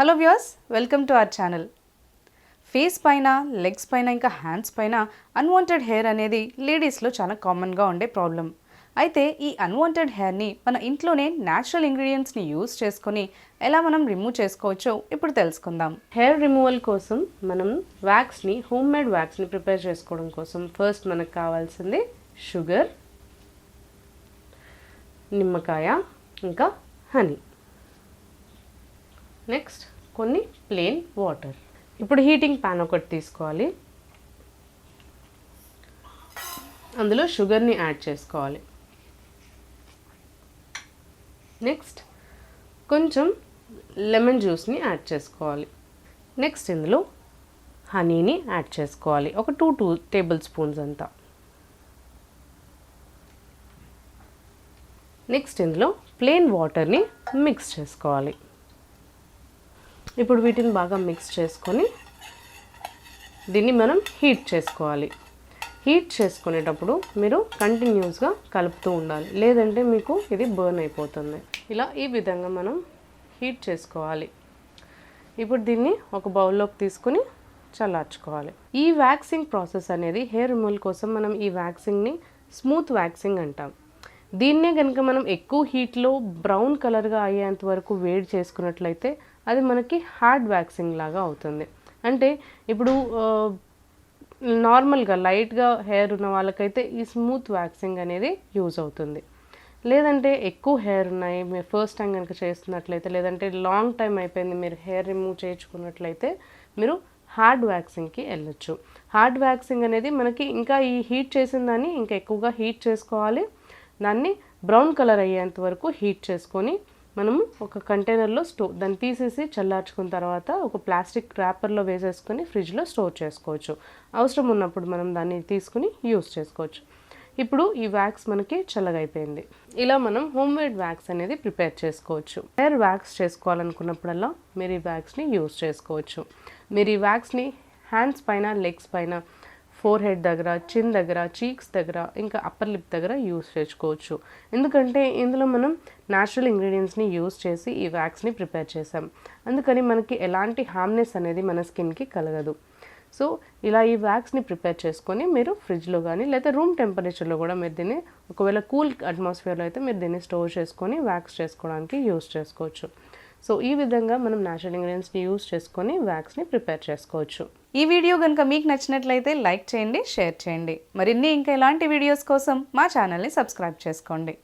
Hello viewers welcome to our channel face పైన legs పైన ఇంకా హ్యాండ్స్ పైన అన్వాంటెడ్ హెయిర్ అనేది లేడీస్లో చాలా కామన్గా ఉండే ప్రాబ్లం అయితే ఈ అన్వాంటెడ్ హెయిర్ని మన ఇంట్లోనే న్యాచురల్ ఇంగ్రీడియంట్స్ని యూస్ చేసుకొని ఎలా మనం రిమూవ్ చేసుకోవచ్చో ఇప్పుడు తెలుసుకుందాం. హెయిర్ రిమూవల్ కోసం మనం వ్యాక్స్ని హోమ్ మేడ్ వ్యాక్స్ని ప్రిపేర్ చేసుకోవడం కోసం ఫస్ట్ మనకు కావాల్సింది షుగర్ నిమ్మకాయ ఇంకా హనీ నెక్స్ట్ కొన్ని ప్లేన్ వాటర్ ఇప్పుడు హీటింగ్ ప్యాన్ ఒకటి తీసుకోవాలి. అందులో షుగర్ని యాడ్ చేసుకోవాలి. నెక్స్ట్ కొంచెం లెమన్ జ్యూస్ని యాడ్ చేసుకోవాలి. నెక్స్ట్ ఇందులో హనీని యాడ్ చేసుకోవాలి. ఒక టూ టూ టేబుల్ స్పూన్స్ అంతా. నెక్స్ట్ ఇందులో ప్లెయిన్ వాటర్ని మిక్స్ చేసుకోవాలి. ఇప్పుడు వీటిని బాగా మిక్స్ చేసుకొని దీన్ని మనం హీట్ చేసుకోవాలి. హీట్ చేసుకునేటప్పుడు మీరు కంటిన్యూస్గా కలుపుతూ ఉండాలి. లేదంటే మీకు ఇది బర్న్ అయిపోతుంది. ఇలా ఈ విధంగా మనం హీట్ చేసుకోవాలి. ఇప్పుడు దీన్ని ఒక బౌల్లోకి తీసుకొని చల్లార్చుకోవాలి. ఈ వ్యాక్సింగ్ ప్రాసెస్ అనేది హెయిర్ రిమూవల్ కోసం మనం ఈ వ్యాక్సింగ్ని స్మూత్ వ్యాక్సింగ్ అంటాం. దీన్నే కనుక మనం ఎక్కువ హీట్లో బ్రౌన్ కలర్గా అయ్యేంత వరకు వేడి చేసుకున్నట్లయితే అది మనకి హార్డ్ వ్యాక్సింగ్ లాగా అవుతుంది. అంటే ఇప్పుడు నార్మల్గా లైట్గా హెయిర్ ఉన్న వాళ్ళకైతే ఈ స్మూత్ వ్యాక్సింగ్ అనేది యూజ్ అవుతుంది. లేదంటే ఎక్కువ హెయిర్ ఉన్నాయి మీరు ఫస్ట్ టైం కనుక చేస్తున్నట్లయితే లేదంటే లాంగ్ టైం అయిపోయింది మీరు హెయిర్ రిమూవ్ చేయించుకున్నట్లయితే మీరు హార్డ్ వ్యాక్సింగ్కి వెళ్ళొచ్చు. హార్డ్ వ్యాక్సింగ్ అనేది మనకి ఇంకా ఈ హీట్ చేసిన దాన్ని ఇంకా ఎక్కువగా హీట్ చేసుకోవాలి. దాన్ని బ్రౌన్ కలర్ అయ్యేంత వరకు హీట్ చేసుకొని మనము ఒక కంటైనర్లో స్టో దాన్ని తీసేసి చల్లార్చుకున్న తర్వాత ఒక ప్లాస్టిక్ ర్యాపర్లో వేసేసుకొని ఫ్రిడ్జ్లో స్టోర్ చేసుకోవచ్చు. అవసరం ఉన్నప్పుడు మనం దాన్ని తీసుకుని యూస్ చేసుకోవచ్చు. ఇప్పుడు ఈ వ్యాక్స్ మనకి చల్లగైపోయింది. ఇలా మనం హోమ్ మేడ్ వ్యాక్స్ అనేది ప్రిపేర్ చేసుకోవచ్చు. హెయిర్ వ్యాక్స్ చేసుకోవాలనుకున్నప్పుడల్లా మీరు ఈ వ్యాక్స్ని యూస్ చేసుకోవచ్చు. మీరు ఈ వ్యాక్స్ని హ్యాండ్స్ పైన లెగ్స్ పైన ఫోర్ హెడ్ దగ్గర చిన్ దగ్గర చీక్స్ దగ్గర ఇంకా అప్పర్ లిప్ దగ్గర యూస్ చేసుకోవచ్చు. ఎందుకంటే ఇందులో మనం న్యాచురల్ ఇంగ్రీడియంట్స్ని యూస్ చేసి ఈ వ్యాక్స్ని ప్రిపేర్ చేసాం అందుకని మనకి ఎలాంటి హార్మ్నెస్ అనేది మన స్కిన్కి కలగదు. సో ఇలా ఈ వ్యాక్స్ని ప్రిపేర్ చేసుకొని మీరు ఫ్రిడ్జ్లో కానీ లేదా రూమ్ టెంపరేచర్లో కూడా మీరు దీన్ని ఒకవేళ కూల్ అట్మాస్ఫియర్లో అయితే మీరు దీన్ని స్టోర్ చేసుకొని వ్యాక్స్ చేసుకోవడానికి యూస్ చేసుకోవచ్చు. సో ఈ విధంగా మనం న్యాచురల్ ఇంగ్రీడియంట్స్ని యూస్ చేసుకొని వ్యాక్స్ని ప్రిపేర్ చేసుకోవచ్చు. ఈ వీడియో కనుక మీకు నచ్చినట్లయితే లైక్ చేయండి షేర్ చేయండి. మరిన్ని ఇంకా ఇలాంటి వీడియోస్ కోసం మా ఛానల్ని సబ్స్క్రైబ్ చేసుకోండి.